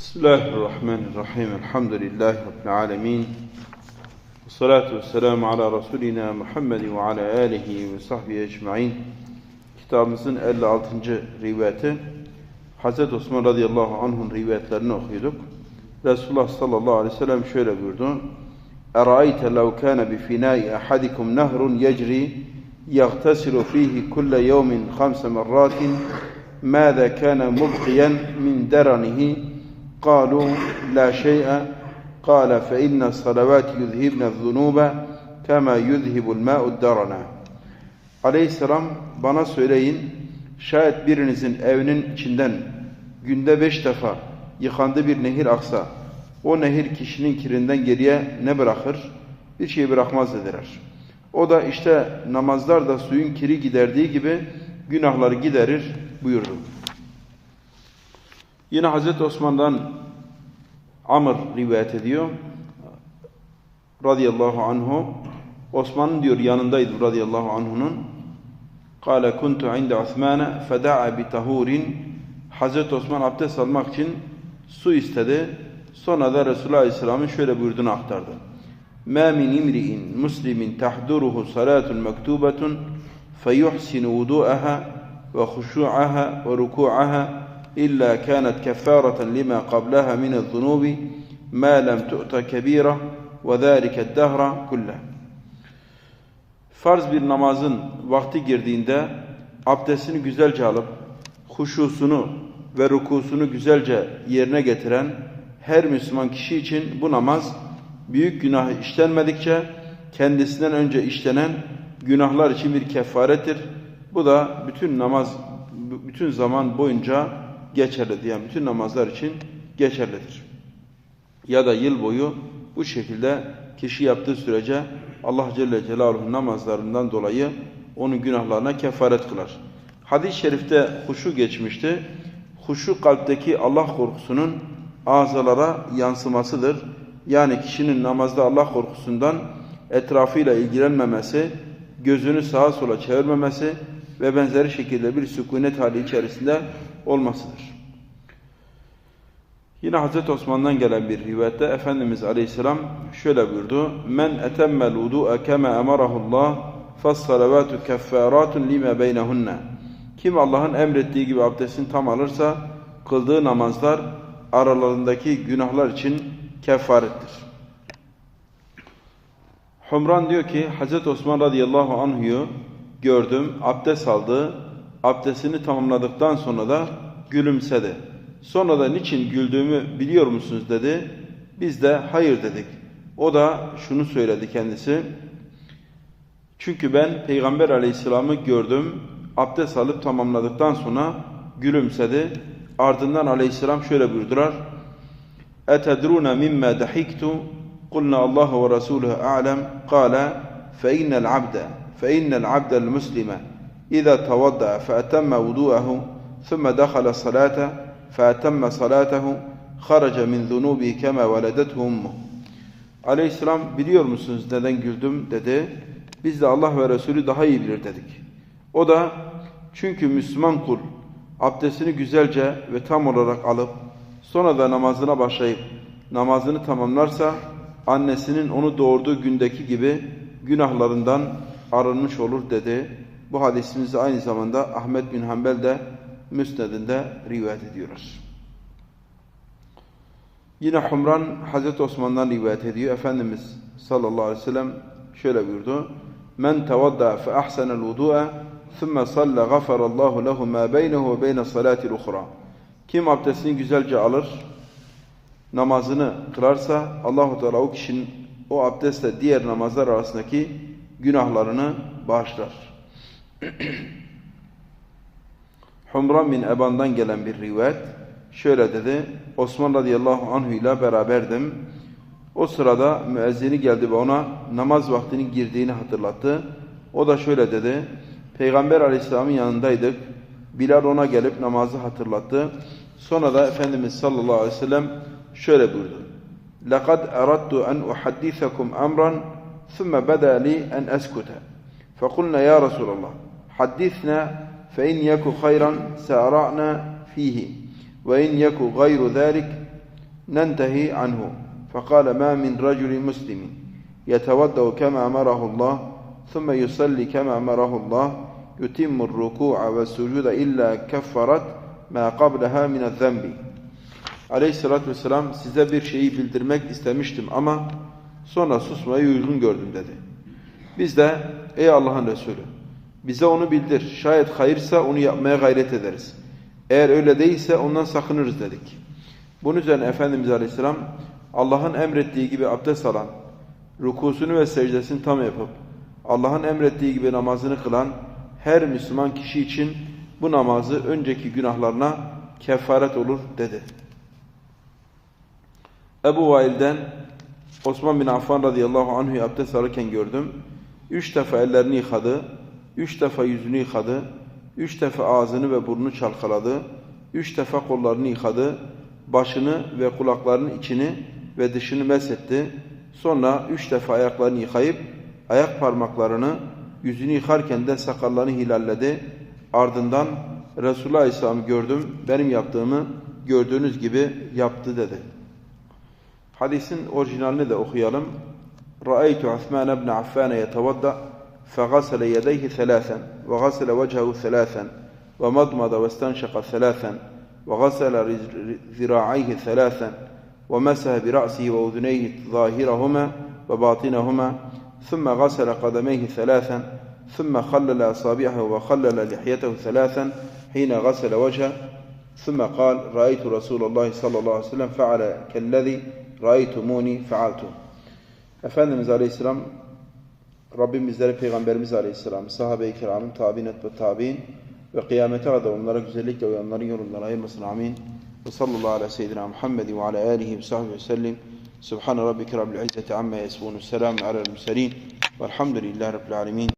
بسم الله الرحمن الرحيم. الحمد لله رب العالمين. والصلاة والسلام على رسولنا محمد وعلى آله وصحبه أجمعين. كتاب مسن ألا عطنج رواته حضرت عثمان رضي الله عنه روايات لنا رسول الله صلى الله عليه وسلم شوية بردون أرأيت لو كان بفناء أحدكم نهر يجري يغتسل فيه كل يوم خمس مرات ماذا كان مبقيا من درنه؟ قالوا لا شيء قال فإن الصلوات يذهبن الذنوب كما يذهب الماء الدرن Aleyhisselam bana söyleyin şayet birinizin evinin içinden günde beş defa yıkandı bir nehir aksa o nehir kişinin kirinden geriye ne bırakır? Bir şey bırakmaz dediler. O da işte namazlar da suyun kiri giderdiği gibi günahları giderir buyurdu. Yine Hazreti Osman'dan Amr rivayet ediyor. Radiyallahu anhu. Osman'ın diyor yanındaydı radıyallahu anh'unun. Kale kuntu inde Osman'a feda'a bi tahurin. Hazreti Osman abdest almak için su istedi. Sonra da Resulullah Aleyhisselam'ın şöyle buyurduğunu aktardı. مَا مِنْ اِمْرِئٍ مُسْلِمٍ تَحْدُرُهُ صَلَاةٌ مَكْتُوبَةٌ فَيُحْسِنُ وُضُوءَهَا وخشوعها وركوعها إلا كانت كفارة لما قبلها من الذنوب ما لم تؤت كبيرة وذلك الدهر كله Farz bir namazın vakti girdiğinde abdestini güzelce alıp huşusunu ve rukusunu güzelce yerine getiren her Müslüman kişi için bu namaz büyük günah işlenmedikçe kendisinden önce işlenen günahlar için bir kefarettir. Bu da bütün namaz, bütün zaman boyunca geçerlidir. Yani bütün namazlar için geçerlidir. Ya da yıl boyu bu şekilde kişi yaptığı sürece Allah Celle Celaluhu'nun namazlarından dolayı onun günahlarına kefaret kılar. Hadis-i şerifte huşu geçmişti. Huşu kalpteki Allah korkusunun ağzalara yansımasıdır. Yani kişinin namazda Allah korkusundan etrafıyla ilgilenmemesi, gözünü sağa sola çevirmemesi ve benzeri şekilde bir sükunet hali içerisinde olmasıdır. Yine Hazreti Osman'dan gelen bir rivayette Efendimiz Aleyhisselam şöyle buyurdu. Men etemmel vudu'a kema emarahullah fassalavatu keffaratun lima beynehunne. Kim Allah'ın emrettiği gibi abdestini tam alırsa kıldığı namazlar aralarındaki günahlar için kefarettir. Humran diyor ki Hazreti Osman radıyallahu anhu'yu gördüm, abdest aldı Abdestini tamamladıktan sonra da gülümsedi. Sonra da niçin güldüğümü biliyor musunuz dedi. Biz de hayır dedik. O da şunu söyledi kendisi. Çünkü ben Peygamber aleyhisselamı gördüm. Abdest alıp tamamladıktan sonra gülümsedi. Ardından aleyhisselam şöyle buyurdular. اَتَدْرُونَ مِمَّا دَحِكْتُ قُلْنَا اللّٰهُ وَرَسُولُهُ أَعْلَمْ قَالَ فَإِنَّ الْعَبْدَ فإن العبد المسلم إذا توضأ فأتم وضوءه ثم دخل الصلاة فأتم صلاته خرج من ذنوبه كما ولدته أمه Aleyhisselam biliyor musunuz neden güldüm dedi. Biz de Allah ve Resulü daha iyi bilir dedik. O da çünkü Müslüman kul abdestini güzelce ve tam olarak alıp sonra da namazına başlayıp namazını tamamlarsa annesinin onu doğurduğu gündeki gibi günahlarından arınmış olur dedi. Bu hadisimizi aynı zamanda Ahmet bin Hanbel de Müsned'inde rivayet ediyorlar. Yine Humran Hazreti Osman'dan rivayet ediyor. Efendimiz sallallahu aleyhi ve sellem şöyle buyurdu. Men tevadda fe ahsenel vudu'a thumme salla gafarallahu lehu ma beynehu ve beyne salatil ukhra. Kim abdestini güzelce alır, namazını kılarsa Allahu Teala o kişinin o abdestle diğer namazlar arasındaki günahlarını bağışlar. Humran bin Eban'dan gelen bir rivayet şöyle dedi. Osman radıyallahu anh ile beraberdim. O sırada müezzini geldi ve ona namaz vaktinin girdiğini hatırlattı. O da şöyle dedi. Peygamber aleyhisselamın yanındaydık. Bilal ona gelip namazı hatırlattı. Sonra da Efendimiz sallallahu aleyhi ve sellem şöyle buyurdu. لَقَدْ أَرَدْتُ أَنْ أُحَدِّثَكُمْ أَمْرًا ثُمَّ بَدَى لِي أَنْ أَسْكُتَ فَقُلْنَا يَا رَسُولَ اللّٰهِ حَدِّثْنَا فَإِنْ يَكُ خَيْرًا سَأَرَعْنَا فِيهِ وَإِنْ يَكُ غَيْرُ ذَلك ننتهي عنه فقال ما من رجل مسلم يتودأ كما أمره الله ثم يصلي كما أمره الله يتم الركوع والسجود إلا كفرت ما قبلها من الذنب Aleyhissalatü vesselam size bir şeyi bildirmek istemiştim ama sonra susmayı uygun gördüm dedi. Biz de ey Allah'ın Resulü bize onu bildir. Şayet hayırsa onu yapmaya gayret ederiz. Eğer öyle değilse ondan sakınırız dedik. Bunun üzerine Efendimiz Aleyhisselam Allah'ın emrettiği gibi abdest alan, rukusunu ve secdesini tam yapıp Allah'ın emrettiği gibi namazını kılan her Müslüman kişi için bu namazı önceki günahlarına kefaret olur dedi. Ebu Vail'den Osman bin Affan radıyallahu anh'ı abdest alırken gördüm. Üç defa ellerini yıkadı, üç defa yüzünü yıkadı, üç defa ağzını ve burnunu çalkaladı, üç defa kollarını yıkadı, başını ve kulaklarının içini ve dışını mesetti. Sonra üç defa ayaklarını yıkayıp ayak parmaklarını yüzünü yıkarken de sakallarını hilalledi. Ardından Resulullah Aleyhisselam'ı gördüm, benim yaptığımı gördüğünüz gibi yaptı dedi. Hadisin orijinalini de okuyalım. رأيت عثمان بن عفان يتوضأ فغسل يديه ثلاثا وغسل وجهه ثلاثا ومضمض واستنشق ثلاثا وغسل ذراعيه ثلاثا ومسح برأسه وأذنيه ظاهرهما وباطنهما ثم غسل قدميه ثلاثا ثم خلل أصابعه وخلل لحيته ثلاثا حين غسل وجهه ثم قال رأيت رسول الله صلى الله عليه وسلم فعل كالذي رأيتموني فعلته. Efendimiz Aleyhisselam Rabbim bizlere Peygamberimiz Aleyhisselam, sahabe-i kiramın, tabi'in ve tabi'in ve kıyamete kadar onlara güzellikle uyanların yolundan ayırmasın. Amin. Ve sallallahu ala seyyidina Muhammed ve ala alihi ve sahbihi ve sellim. Subhane rabbike rabbil izzeti amma yasbun. Selamun alel murselin. Velhamdülillahi rabbil alemin.